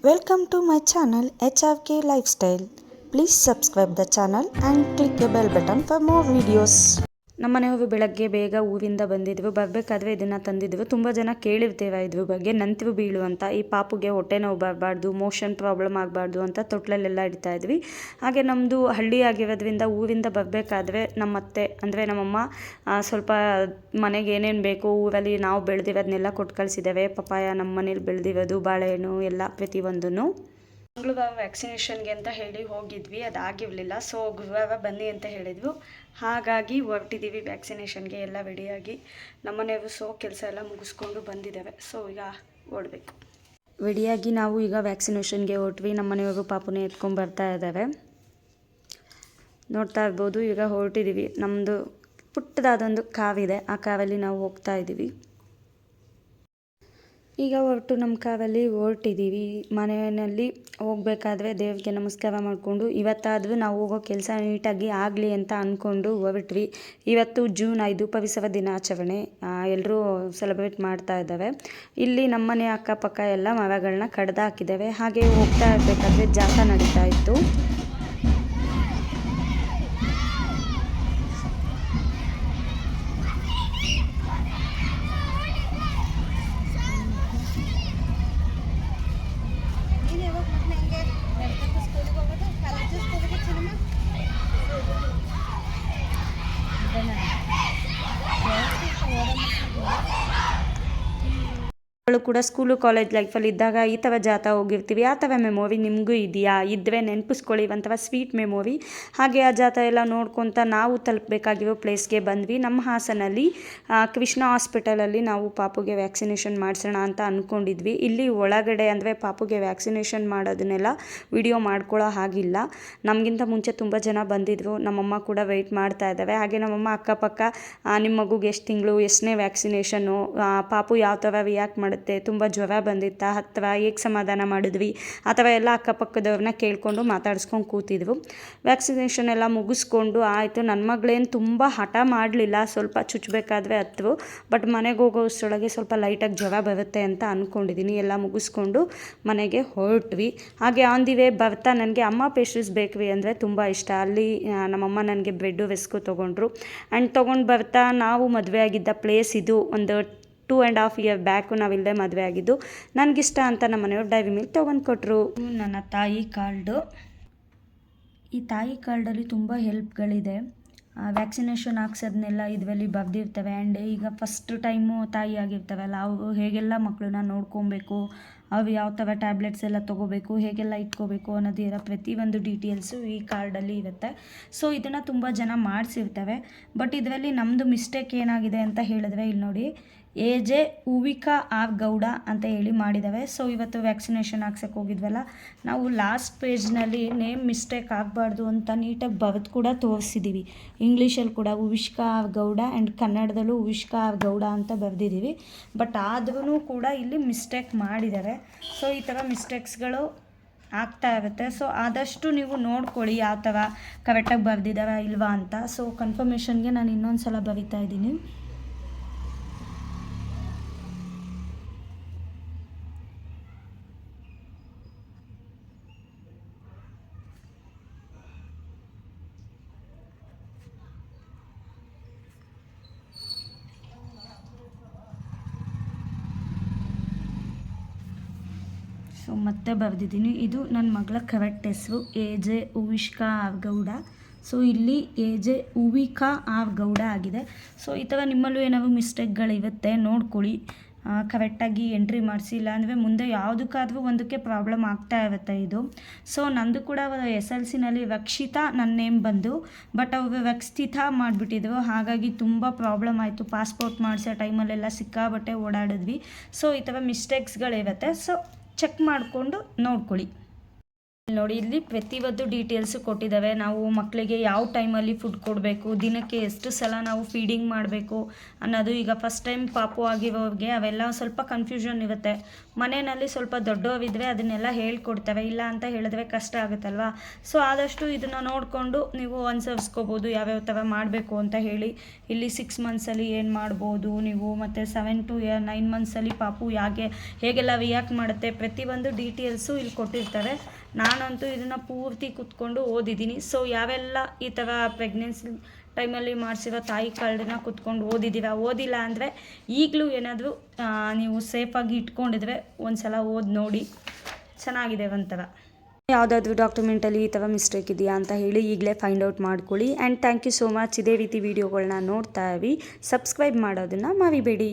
Welcome to my channel HRK Lifestyle. Please subscribe the channel and click the bell button for more videos. ನಮ್ಮನೆ ಹೂವು ಬೆಳಗ್ಗೆ ಬೇಗ ಹೂವಿಂದ ಬಂದಿದ್ವು. ಬರಬೇಕಾದ್ರೆ ಇದನ್ನು ತಂದಿದ್ವು. ತುಂಬ ಜನ ಕೇಳಿರ್ತೇವೆ ಇದ್ರ ಬಗ್ಗೆ. ನಂತಿವು ಬೀಳು ಅಂತ. ಈ ಪಾಪುಗೆ ಹೊಟ್ಟೆ ನೋವು ಬರಬಾರ್ದು ಮೋಷನ್ ಪ್ರಾಬ್ಲಮ್ ಆಗಬಾರ್ದು ಅಂತ ತೊಟ್ಲಲ್ಲೆಲ್ಲ ಇಡ್ತಾ ಇದ್ವಿ. ಹಾಗೆ ನಮ್ಮದು ಹಳ್ಳಿ ಆಗಿರೋದ್ರಿಂದ ಊರಿಂದ ಬರಬೇಕಾದ್ರೆ ನಮ್ಮತ್ತೆ ಅಂದರೆ ನಮ್ಮಮ್ಮ ಸ್ವಲ್ಪ ಮನೆಗೆ ಏನೇನು ಬೇಕು ಊರಲ್ಲಿ ನಾವು ಬೆಳೆದಿರೋದನ್ನೆಲ್ಲ ಕೊಟ್ಟು ಕಳಿಸಿದ್ದೇವೆ. ಪಪ್ಪಾಯ ನಮ್ಮ ಮನೇಲಿ ಬೆಳೆದಿರೋದು, ಬಾಳೆಹಣ್ಣು, ಎಲ್ಲ ಪ್ರತಿಯೊಂದನ್ನು. ಮಂಗಳವಾರ ವ್ಯಾಕ್ಸಿನೇಷನ್ಗೆ ಅಂತ ಹೇಳಿ ಹೋಗಿದ್ವಿ ಅದಾಗಿರಲಿಲ್ಲ ಸೊ ಗುರುವಾರ ಬನ್ನಿ ಅಂತ ಹೇಳಿದ್ವು. ಹಾಗಾಗಿ ಹೊರಟಿದ್ದೀವಿ ವ್ಯಾಕ್ಸಿನೇಷನ್ಗೆ ಎಲ್ಲ ರೆಡಿಯಾಗಿ ನಮ್ಮನೆಯವರು ಸೊ ಕೆಲಸ ಎಲ್ಲ ಮುಗಿಸ್ಕೊಂಡು ಬಂದಿದ್ದೇವೆ. ಸೊ ಈಗ ಓಡಬೇಕು. ರೆಡಿಯಾಗಿ ನಾವು ಈಗ ವ್ಯಾಕ್ಸಿನೇಷನ್ಗೆ ಹೊರಟ್ವಿ. ನಮ್ಮನೆಯವರು ಪಾಪನೇ ಎತ್ಕೊಂಡು ಬರ್ತಾ ಇದ್ದಾರೆ ನೋಡ್ತಾ ಇರ್ಬೋದು, ಈಗ ಹೊರಟಿದ್ದೀವಿ ನಮ್ಮದು ಪುಟ್ಟದಾದೊಂದು ಕಾವಿದೆ. ಆ ಕಾವಲ್ಲಿ ನಾವು ಹೋಗ್ತಾ ಇದ್ದೀವಿ. ಈಗ ಹೊರಟು ನಮ್ಮ ಕಾರಲ್ಲಿ ಹೊರಟಿದ್ದೀವಿ. ಮನೆಯಲ್ಲಿ ಹೋಗ್ಬೇಕಾದ್ರೆ ದೇವ್ರಿಗೆ ನಮಸ್ಕಾರ ಮಾಡಿಕೊಂಡು ಇವತ್ತಾದರೂ ನಾವು ಹೋಗೋ ಕೆಲಸ ನೀಟಾಗಿ ಆಗಲಿ ಅಂತ ಅಂದ್ಕೊಂಡು ಹೊರಟ್ವಿ ಇವತ್ತು ಜೂನ್ ಐದು ಪರಿಸರ ದಿನಾಚರಣೆ. ಎಲ್ಲರೂ ಸೆಲೆಬ್ರೇಟ್ ಮಾಡ್ತಾ ಇದ್ದಾವೆ. ಇಲ್ಲಿ ನಮ್ಮನೆ ಅಕ್ಕಪಕ್ಕ ಎಲ್ಲ ಮರಗಳನ್ನ ಕಡ್ದು ಹಾಕಿದ್ದಾವೆ ಹಾಗೆ ಹೋಗ್ತಾ ಇರಬೇಕಾದ್ರೆ ಜಾಥಾ ನಡೀತಾ ಇತ್ತು ನೀನು ಯಾವಾಗ ಮತ್ತೆ ಹೆಂಗೆ ನಡ್ಕೊಂತ ಸ್ಕೂಲಿಗೆ ಹೋಗೋದು ಕಾಲೇಜ್ ಸ್ಕೂಲಿಗೆ ಸಿನಿಮಾ ಮಕ್ಕಳು ಕೂಡ ಸ್ಕೂಲು ಕಾಲೇಜ್ ಲೈಫಲ್ಲಿ ಇದ್ದಾಗ ಈ ಥರ ಜಾತಾ ಹೋಗಿರ್ತೀವಿ. ಆ ಥರ ಮೆಮೊರಿ ನಿಮಗೂ ಇದೆಯಾ? ಇದ್ದರೆ ನೆನಪಿಸ್ಕೊಳ್ಳಿ ಒಂಥರ ಸ್ವೀಟ್ ಮೆಮೊರಿ ಹಾಗೆ ಆ ಜಾತ ಎಲ್ಲ ನೋಡ್ಕೊತ ನಾವು ತಲುಪಬೇಕಾಗಿರೋ ಪ್ಲೇಸ್ಗೆ ಬಂದ್ವಿ. ನಮ್ಮ ಹಾಸನಲ್ಲಿ ಕೃಷ್ಣ ಹಾಸ್ಪಿಟಲಲ್ಲಿ ನಾವು ಪಾಪುಗೆ ವ್ಯಾಕ್ಸಿನೇಷನ್ ಮಾಡಿಸೋಣ ಅಂತ ಅಂದ್ಕೊಂಡಿದ್ವಿ ಇಲ್ಲಿ ಒಳಗಡೆ ಅಂದರೆ ಪಾಪುಗೆ ವ್ಯಾಕ್ಸಿನೇಷನ್ ಮಾಡೋದನ್ನೆಲ್ಲ ವಿಡಿಯೋ ಮಾಡ್ಕೊಳ್ಳೋ ಹಾಗಿಲ್ಲ. ನಮಗಿಂತ ಮುಂಚೆ ತುಂಬ ಜನ ಬಂದಿದ್ದರು ನಮ್ಮಮ್ಮ ಕೂಡ ವೆಯ್ಟ್ ಮಾಡ್ತಾ ಇದ್ದಾವೆ. ಹಾಗೆ ನಮ್ಮಮ್ಮ ಅಕ್ಕಪಕ್ಕ ನಿಮ್ಮ ಮಗುಗೆ ಎಷ್ಟು ತಿಂಗಳು ಎಷ್ಟನೇ ವ್ಯಾಕ್ಸಿನೇಷನ್ನು ಪಾಪು ಯಾವ ಥರ ರಿಯಾಕ್ಟ್ ಮಾಡುತ್ತೆ ತುಂಬ ಜ್ವರ ಬಂದಿತ್ತಾ, ಅಥವಾ ಹೇಗೆ ಸಮಾಧಾನ ಮಾಡಿದ್ವಿ, ಅಥವಾ ಎಲ್ಲ ಅಕ್ಕಪಕ್ಕದವ್ರನ್ನ ಕೇಳಿಕೊಂಡು ಮಾತಾಡಿಸ್ಕೊಂಡು ಕೂತಿದ್ವು. ವ್ಯಾಕ್ಸಿನೇಷನ್ ಎಲ್ಲ ಮುಗಿಸ್ಕೊಂಡು ಆಯಿತು ನನ್ನ ಮಗಳೇನು ತುಂಬ ಹಠ ಮಾಡಲಿಲ್ಲ, ಸ್ವಲ್ಪ ಚುಚ್ಚಬೇಕಾದ್ರೆ ಹತ್ರ ಬಟ್ ಮನೆಗೆ ಹೋಗೋ ಅಷ್ಟರೊಳಗೆ ಸ್ವಲ್ಪ ಲೈಟಾಗಿ ಜ್ವರ ಬರುತ್ತೆ ಅಂತ ಅಂದ್ಕೊಂಡಿದ್ದೀನಿ ಎಲ್ಲ ಮುಗಿಸ್ಕೊಂಡು ಮನೆಗೆ ಹೊರಟ್ವಿ. ಹಾಗೆ ಆನ್ ದಿ ವೇ ಬರ್ತಾ ನನಗೆ ಅಮ್ಮ ಪೇಸ್ಟ್ರೀಸ್ ಬೇಕ್ರಿ ಅಂದರೆ ತುಂಬ ಇಷ್ಟ, ಅಲ್ಲಿ ನಮ್ಮಮ್ಮ ನನಗೆ ಬ್ರೆಡ್ಡು ವೆಸ್ಕು ತೊಗೊಂಡ್ರು. ಆ್ಯಂಡ್ ತೊಗೊಂಡು ಬರ್ತಾ ನಾವು ಮದುವೆ ಆಗಿದ್ದ ಪ್ಲೇಸ್ ಇದು, ಒಂದು two and half year back ನಾವಿಲ್ಲದೆ ಮದುವೆ ಆಗಿದ್ದು, ನನಗಿಷ್ಟ ಅಂತ ನಮ್ಮ ಮನೆಯವ್ರು ಡೈರಿ ಮಿಲ್ಕ್ ತೊಗೊಂಡು ಕೊಟ್ಟರು ನನ್ನ ತಾಯಿ ಕಾರ್ಡು. ಈ ತಾಯಿ ಕಾರ್ಡಲ್ಲಿ ತುಂಬ ಹೆಲ್ಪ್ಗಳಿದೆ. ವ್ಯಾಕ್ಸಿನೇಷನ್ ಹಾಕ್ಸೋದನ್ನೆಲ್ಲ ಇದರಲ್ಲಿ ಬರೆದಿರ್ತವೆ. ಆ್ಯಂಡ್ ಈಗ ಫಸ್ಟ್ ಟೈಮು ತಾಯಿ ಆಗಿರ್ತವಲ್ಲ, ಅವು ಹೇಗೆಲ್ಲ ಮಕ್ಕಳನ್ನ ನೋಡ್ಕೊಬೇಕು, ಅವು ಯಾವ ಥರ ಟ್ಯಾಬ್ಲೆಟ್ಸ್ ಎಲ್ಲ ತೊಗೋಬೇಕು, ಹೇಗೆಲ್ಲ ಇಟ್ಕೋಬೇಕು ಅನ್ನೋದು ಇರೋ ಪ್ರತಿಯೊಂದು ಡೀಟೇಲ್ಸು ಈ ಕಾರ್ಡಲ್ಲಿ ಇರುತ್ತೆ. ಸೊ, ಇದನ್ನು ತುಂಬ ಜನ ಮಾಡಿಸಿರ್ತವೆ. ಬಟ್ ಇದರಲ್ಲಿ ನಮ್ಮದು ಮಿಸ್ಟೇಕ್ ಏನಾಗಿದೆ ಅಂತ ಹೇಳಿದ್ರೆ, ಇಲ್ಲಿ ನೋಡಿ A J Huvika R Gowda ಅಂತ ಹೇಳಿ ಮಾಡಿದ್ದಾವೆ ಸೊ ಇವತ್ತು ವ್ಯಾಕ್ಸಿನೇಷನ್ ಹಾಕ್ಸಕ್ಕೆ ಹೋಗಿದ್ವಲ್ಲ. ನಾವು ಲಾಸ್ಟ್ ಪೇಜ್ನಲ್ಲಿ ನೇಮ್ ಮಿಸ್ಟೇಕ್ ಆಗಬಾರ್ದು ಅಂತ ನೀಟಾಗಿ ಬರೆದು ಕೂಡ ತೋರಿಸಿದ್ದೀವಿ ಇಂಗ್ಲೀಷಲ್ಲಿ ಕೂಡ ಹುವಿಷ್ಕಾ ಆರ್ ಗೌಡ ಆ್ಯಂಡ್ ಕನ್ನಡದಲ್ಲೂ ಹುವಿಷ್ಕಾ ಆರ್ ಗೌಡ ಅಂತ ಬರೆದಿದ್ದೀವಿ ಬಟ್ ಆದ್ರೂ ಕೂಡ ಇಲ್ಲಿ ಮಿಸ್ಟೇಕ್ ಮಾಡಿದ್ದಾರೆ ಸೊ ಈ ಥರ ಮಿಸ್ಟೇಕ್ಸ್ಗಳು ಆಗ್ತಾ ಇರುತ್ತೆ. ಸೊ ಆದಷ್ಟು ನೀವು ನೋಡ್ಕೊಳ್ಳಿ ಯಾವ ಥರ ಕರೆಕ್ಟಾಗಿ ಬರೆದಿದ್ದಾರಾ ಇಲ್ವಾ ಅಂತ. ಸೊ ಕನ್ಫರ್ಮೇಷನ್ಗೆ ನಾನು ಇನ್ನೊಂದು ಸಲ ಬರಿತಾ ಇದ್ದೀನಿ. ಸೊ ಮತ್ತೆ ಬರೆದಿದ್ದೀನಿ. ಇದು ನನ್ನ ಮಗಳ ಕರೆಕ್ಟ್ ಹೆಸರು, A J Uvishka R Gowda so ಇಲ್ಲಿ A J Uvika R Gowda ಆಗಿದೆ. ಸೊ ಈ ಥರ ನಿಮ್ಮಲ್ಲೂ ಏನಾದರೂ ಮಿಸ್ಟೇಕ್ಗಳಿರುತ್ತೆ ನೋಡ್ಕೊಳ್ಳಿ. ಕರೆಕ್ಟಾಗಿ ಎಂಟ್ರಿ ಮಾಡಿಸಿಲ್ಲ ಅಂದರೆ ಮುಂದೆ ಯಾವುದಕ್ಕಾದ್ರೂ ಒಂದಕ್ಕೆ ಪ್ರಾಬ್ಲಮ್ ಆಗ್ತಾ ಇರುತ್ತೆ ಇದು. ಸೊ ನಂದು ಕೂಡ ಎಸ್ ಎಲ್ ಸಿನಲ್ಲಿ ರಕ್ಷಿತಾ ನನ್ನ ನೇಮ್ ಬಂದು ಬಟ್ ಅವರು ರಕ್ಷಿತಾ ಮಾಡಿಬಿಟ್ಟಿದ್ರು. ಹಾಗಾಗಿ ತುಂಬ ಪ್ರಾಬ್ಲಮ್ ಆಯಿತು. ಪಾಸ್ಪೋರ್ಟ್ ಮಾಡಿಸೋ ಟೈಮಲ್ಲೆಲ್ಲ ಸಿಕ್ಕಾಬಟ್ಟೆ ಓಡಾಡಿದ್ವಿ. ಸೊ ಈ ಥರ ಮಿಸ್ಟೇಕ್ಸ್ಗಳಿರುತ್ತೆ ಸೊ ಚೆಕ್ ಮಾಡಿಕೊಂಡು ನೋಡ್ಕೊಳ್ಳಿ. ನೋಡಿ, ಇಲ್ಲಿ ಪ್ರತಿಯೊಂದು ಡೀಟೇಲ್ಸ್ ಕೊಟ್ಟಿದ್ದಾವೆ ನಾವು ಮಕ್ಕಳಿಗೆ ಯಾವ ಟೈಮಲ್ಲಿ ಫುಡ್ ಕೊಡಬೇಕು, ದಿನಕ್ಕೆ ಎಷ್ಟು ಸಲ ನಾವು ಫೀಡಿಂಗ್ ಮಾಡಬೇಕು ಅನ್ನೋದು ಈಗ ಫಸ್ಟ್ ಟೈಮ್ ಪಾಪು ಆಗಿರೋರಿಗೆ ಅವೆಲ್ಲ ಸ್ವಲ್ಪ ಕನ್ಫ್ಯೂಷನ್ ಇರುತ್ತೆ. ಮನೆಯಲ್ಲಿ ಸ್ವಲ್ಪ ದೊಡ್ಡವಿದ್ರೆ ಅದನ್ನೆಲ್ಲ ಹೇಳ್ಕೊಡ್ತವೆ, ಇಲ್ಲ ಅಂತ ಹೇಳಿದ್ರೆ ಕಷ್ಟ ಆಗುತ್ತಲ್ವ? ಸೊ ಆದಷ್ಟು ಇದನ್ನು ನೋಡಿಕೊಂಡು ನೀವು ಅನುಸರಿಸ್ಕೋಬೋದು, ಯಾವ್ಯಾವ ಥರ ಮಾಡಬೇಕು ಅಂತ ಹೇಳಿ. ಇಲ್ಲಿ ಸಿಕ್ಸ್ ಮಂತ್ಸಲ್ಲಿ ಏನು ಮಾಡ್ಬೋದು ನೀವು, ಮತ್ತು ಸೆವೆನ್ ಟು ನೈನ್ ಮಂತ್ಸಲ್ಲಿ ಪಾಪು ಯಾಕೆ, ಹೇಗೆಲ್ಲ ರಿಯಾಕ್ಟ್ ಮಾಡುತ್ತೆ, ಪ್ರತಿಯೊಂದು ಡೀಟೇಲ್ಸು ಇಲ್ಲಿ ಕೊಟ್ಟಿರ್ತಾರೆ. ನಾನಂತೂ ಇದನ್ನು ಪೂರ್ತಿ ಕುತ್ಕೊಂಡು ಓದಿದ್ದೀನಿ. ಸೊ ಯಾವೆಲ್ಲ ಈ ಥರ ಪ್ರೆಗ್ನೆನ್ಸಿ ಟೈಮಲ್ಲಿ ಮಾಡಿಸಿರೋ ತಾಯಿ ಕಾರ್ಡನ್ನ ಕುತ್ಕೊಂಡು ಓದಿದ್ದೀರಾ? ಓದಿಲ್ಲ ಅಂದರೆ ಈಗಲೂ ಏನಾದರೂ ನೀವು ಸೇಫಾಗಿ ಇಟ್ಕೊಂಡಿದ್ರೆ ಒಂದು ಸಲ ಓದಿ ನೋಡಿ. ಚೆನ್ನಾಗಿದೆ ಒಂಥರ. ಯಾವುದಾದ್ರೂ ಡಾಕ್ಯುಮೆಂಟಲ್ಲಿ ಈ ಥರ ಮಿಸ್ಟೇಕ್ ಇದೆಯಾ ಅಂತ ಹೇಳಿ ಈಗಲೇ ಫೈಂಡ್ ಔಟ್ ಮಾಡ್ಕೊಳ್ಳಿ. And thank you so much ಇದೇ ರೀತಿ ವೀಡಿಯೋಗಳನ್ನ ನೋಡ್ತಾ ಇರಿ. ಸಬ್ಸ್ಕ್ರೈಬ್ ಮಾಡೋದನ್ನು ಮರಿಬೇಡಿ.